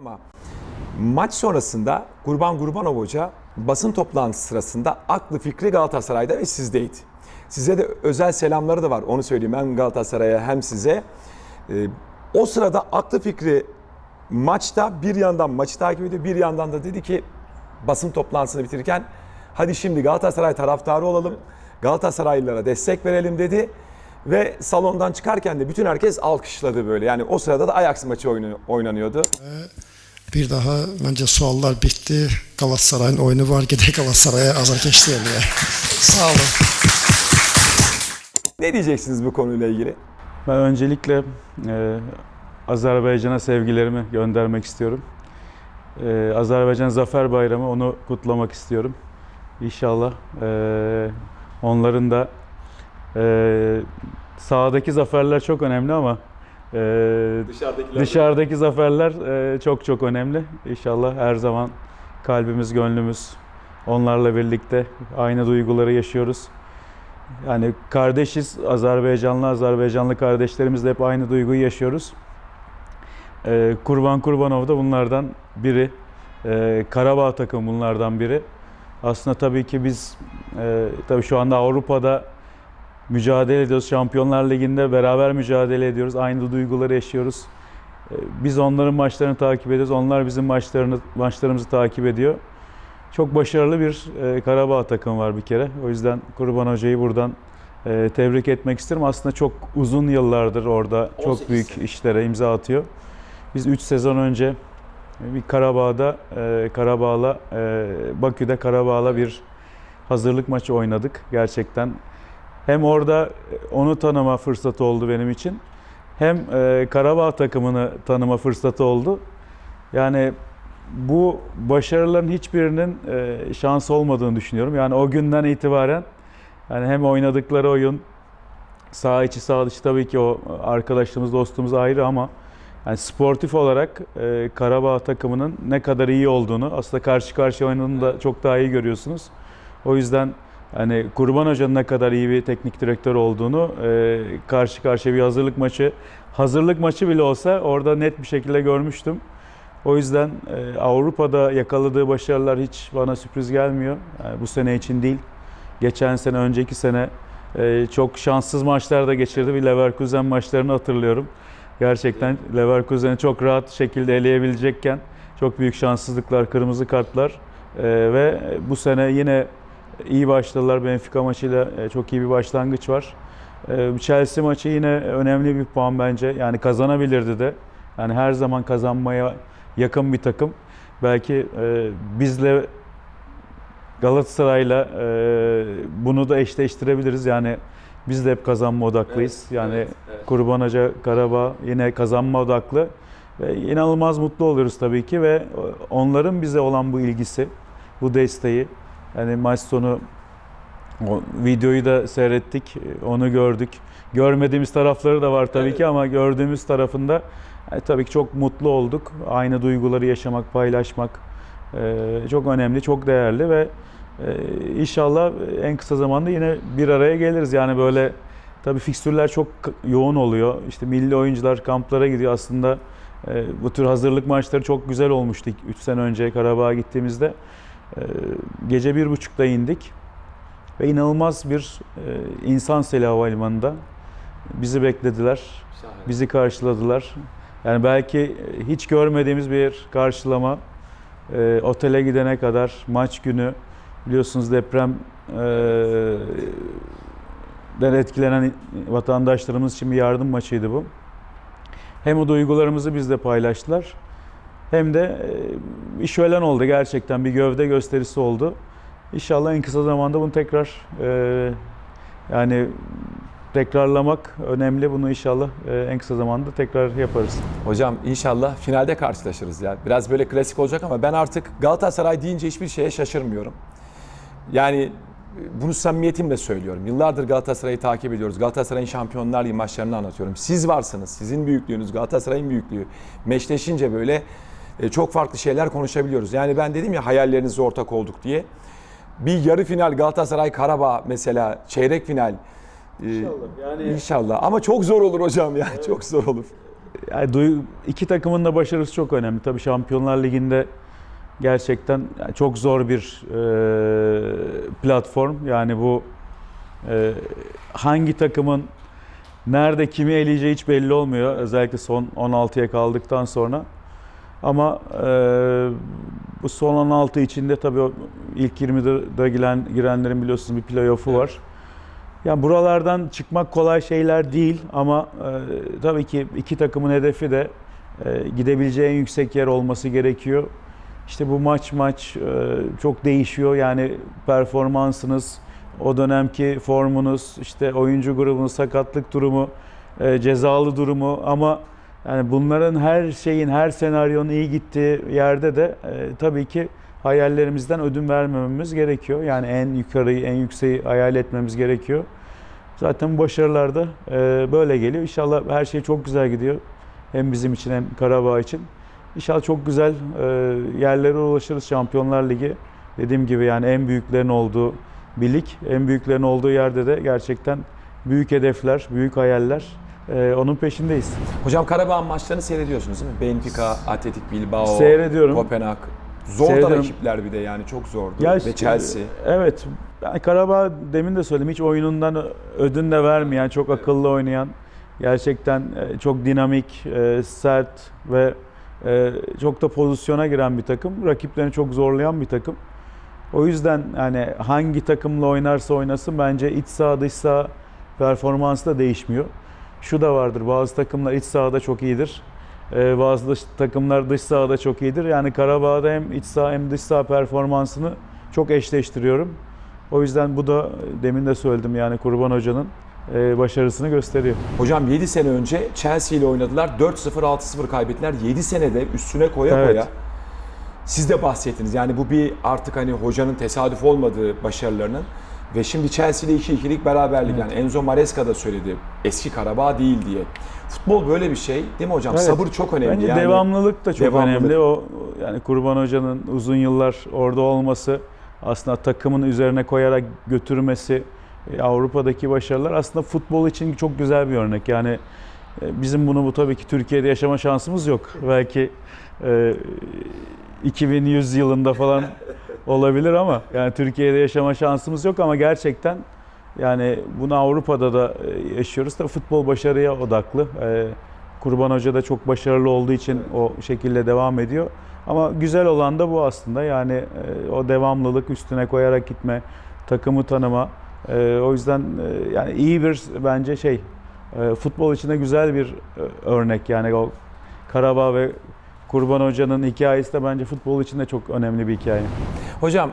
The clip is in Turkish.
Ama maç sonrasında Kurban Kurbanov Hoca basın toplantısı sırasında aklı fikri Galatasaray'da ve sizdeydi. Size de özel selamları da var onu söyleyeyim hem Galatasaray'a hem size. Ee, o sırada aklı fikri maçta bir yandan maçı takip ediyor bir yandan da dedi ki basın toplantısını bitirirken hadi şimdi Galatasaray taraftarı olalım. Galatasaraylılara destek verelim dedi. Ve salondan çıkarken de bütün herkes alkışladı böyle. Yani o sırada da Ajax maçı oynanıyordu. Bir daha bence suallar bitti. Galatasaray'ın oyunu var. Gidek Galatasaray'a azarkeş diyelim ya. Sağ olun. Ne diyeceksiniz bu konuyla ilgili? Ben öncelikle e, Azerbaycan'a sevgilerimi göndermek istiyorum. E, Azerbaycan Zafer Bayramı onu kutlamak istiyorum. İnşallah e, onların da e, sahadaki zaferler çok önemli ama e, Dışarıdakiler. dışarıdaki zaferler e, çok çok önemli. İnşallah her zaman kalbimiz, gönlümüz onlarla birlikte aynı duyguları yaşıyoruz. Yani kardeşiz, Azerbaycanlı, Azerbaycanlı kardeşlerimizle hep aynı duyguyu yaşıyoruz. Ee, Kurban Kurbanov da bunlardan biri. Ee, Karabağ takımı bunlardan biri. Aslında tabii ki biz e, tabii şu anda Avrupa'da mücadele ediyoruz. Şampiyonlar Ligi'nde beraber mücadele ediyoruz. Aynı duyguları yaşıyoruz. Ee, Biz onların maçlarını takip ediyoruz. Onlar bizim maçlarını maçlarımızı takip ediyor. Çok başarılı bir e, Karabağ takımı var bir kere. O yüzden Kurban Hoca'yı buradan e, tebrik etmek isterim. Aslında çok uzun yıllardır orada 18 çok büyük işlere imza atıyor. Biz 3 sezon önce bir Karabağ'da e, Karabağ'la e, Bakü'de Karabağ'la bir hazırlık maçı oynadık gerçekten. Hem orada onu tanıma fırsatı oldu benim için. Hem e, Karabağ takımını tanıma fırsatı oldu. Yani bu başarıların hiçbirinin e, şans olmadığını düşünüyorum. Yani o günden itibaren yani hem oynadıkları oyun sağ içi sağ dışı tabii ki o arkadaşlığımız dostluğumuz ayrı ama yani sportif olarak e, Karabağ takımının ne kadar iyi olduğunu aslında karşı karşıya oynadığını da çok daha iyi görüyorsunuz. O yüzden yani Kurban Hoca'nın ne kadar iyi bir teknik direktör olduğunu e, karşı karşıya bir hazırlık maçı hazırlık maçı bile olsa orada net bir şekilde görmüştüm. O yüzden e, Avrupa'da yakaladığı başarılar hiç bana sürpriz gelmiyor. Yani bu sene için değil. Geçen sene, önceki sene e, çok şanssız maçlar da geçirdi. Bir Leverkusen maçlarını hatırlıyorum. Gerçekten Leverkusen'i çok rahat şekilde eleyebilecekken çok büyük şanssızlıklar, kırmızı kartlar e, ve bu sene yine iyi başladılar. Benfica maçıyla e, çok iyi bir başlangıç var. E, Chelsea maçı yine önemli bir puan bence. Yani kazanabilirdi de. Yani her zaman kazanmaya yakın bir takım. Belki e, bizle Galatasaray'la bunu da eşleştirebiliriz. Yani biz de hep kazanma odaklıyız. yani Kurban Hoca, Karabağ yine kazanma odaklı. Ve inanılmaz mutlu oluyoruz tabii ki ve onların bize olan bu ilgisi, bu desteği. Yani maç sonu o videoyu da seyrettik, onu gördük. Görmediğimiz tarafları da var tabii Evet. ki ama gördüğümüz tarafında yani tabii ki çok mutlu olduk. Aynı duyguları yaşamak, paylaşmak e, çok önemli, çok değerli ve e, inşallah en kısa zamanda yine bir araya geliriz. Yani böyle tabii fikstürler çok yoğun oluyor. İşte milli oyuncular kamplara gidiyor. Aslında e, bu tür hazırlık maçları çok güzel olmuştu 3 sene önce Karabağ'a gittiğimizde. E, gece bir buçukta indik ve inanılmaz bir e, insan seli havalimanında bizi beklediler. Bizi karşıladılar. Yani belki hiç görmediğimiz bir karşılama. Ee, otele gidene kadar maç günü biliyorsunuz deprem e, etkilenen vatandaşlarımız için bir yardım maçıydı bu. Hem o duygularımızı bizle paylaştılar hem de e, işveren oldu gerçekten bir gövde gösterisi oldu. İnşallah en kısa zamanda bunu tekrar e, yani tekrarlamak önemli. Bunu inşallah e, en kısa zamanda tekrar yaparız. Hocam inşallah finalde karşılaşırız ya. Biraz böyle klasik olacak ama ben artık Galatasaray deyince hiçbir şeye şaşırmıyorum. Yani bunu samimiyetimle söylüyorum. Yıllardır Galatasaray'ı takip ediyoruz. Galatasaray'ın Şampiyonlar Ligi maçlarını anlatıyorum. Siz varsınız. Sizin büyüklüğünüz, Galatasaray'ın büyüklüğü. Meşleşince böyle çok farklı şeyler konuşabiliyoruz. Yani ben dedim ya hayallerinize ortak olduk diye. Bir yarı final Galatasaray Karabağ mesela çeyrek final. e, Yani İnşallah ama çok zor olur hocam ya çok zor olur. yani iki takımın da başarısı çok önemli. Tabii Şampiyonlar Ligi'nde gerçekten çok zor bir e, platform. Yani bu e, hangi takımın nerede kimi eleyeceği hiç belli olmuyor. Özellikle son 16'ya kaldıktan sonra. Ama e, bu son 16 içinde tabii o ilk 20'de giren, girenlerin biliyorsunuz bir playoff'u var. Yani buralardan çıkmak kolay şeyler değil ama e, tabii ki iki takımın hedefi de e, gidebileceği en yüksek yer olması gerekiyor. İşte bu maç maç e, çok değişiyor. Yani performansınız, o dönemki formunuz, işte oyuncu grubunuz, sakatlık durumu, e, cezalı durumu ama yani bunların her şeyin, her senaryonun iyi gittiği yerde de e, tabii ki hayallerimizden ödün vermememiz gerekiyor. Yani en yukarıyı, en yükseği hayal etmemiz gerekiyor. Zaten bu başarılar da e, böyle geliyor. İnşallah her şey çok güzel gidiyor. Hem bizim için hem Karabağ için. İnşallah çok güzel e, yerlere ulaşırız Şampiyonlar Ligi. Dediğim gibi yani en büyüklerin olduğu bir lig. En büyüklerin olduğu yerde de gerçekten büyük hedefler, büyük hayaller. E, onun peşindeyiz. Hocam Karabağ maçlarını seyrediyorsunuz değil mi? Benfica, Atletik Bilbao, Seyrediyorum. Kopenhag. Zordan Seyrediyorum. ekipler bir de yani çok zordu. Ya Ve işte, Chelsea. Evet. Yani Karabağ demin de söyledim hiç oyunundan ödün de vermeyen, çok akıllı oynayan, gerçekten e, çok dinamik, e, sert ve e, çok da pozisyona giren bir takım. Rakiplerini çok zorlayan bir takım. O yüzden yani hangi takımla oynarsa oynasın bence iç saha dış saha performansı da değişmiyor. Şu da vardır bazı takımlar iç sahada çok iyidir. Ee, bazı dış, takımlar dış sahada çok iyidir. Yani Karabağ'da hem iç saha hem dış saha performansını çok eşleştiriyorum. O yüzden bu da demin de söyledim yani Kurban Hoca'nın e, başarısını gösteriyor. Hocam 7 sene önce Chelsea ile oynadılar. 4-0 6-0 kaybettiler. 7 senede üstüne koya Evet. koya. Siz de bahsettiniz. Yani bu bir artık hani hocanın tesadüf olmadığı başarılarının ve şimdi Chelsea ile 2-2'lik beraberlik. Yani Enzo Maresca da söyledi. Eski Karabağ değil diye. Futbol böyle bir şey değil mi hocam? Evet. Sabır çok önemli. Bence yani. devamlılık da çok devamlılık. önemli. O yani Kurban Hoca'nın uzun yıllar orada olması, aslında takımın üzerine koyarak götürmesi, e, Avrupa'daki başarılar aslında futbol için çok güzel bir örnek. Yani e, bizim bunu bu tabii ki Türkiye'de yaşama şansımız yok. Belki e, 2100 yılında falan olabilir ama yani Türkiye'de yaşama şansımız yok ama gerçekten yani bunu Avrupa'da da e, yaşıyoruz. Tabii futbol başarıya odaklı. E, Kurban Hoca da çok başarılı olduğu için o şekilde devam ediyor. Ama güzel olan da bu aslında. Yani e, o devamlılık üstüne koyarak gitme, takımı tanıma. O yüzden yani iyi bir bence şey futbol içinde güzel bir örnek. Yani o Karabağ ve Kurban Hoca'nın hikayesi de bence futbol için de çok önemli bir hikaye. Hocam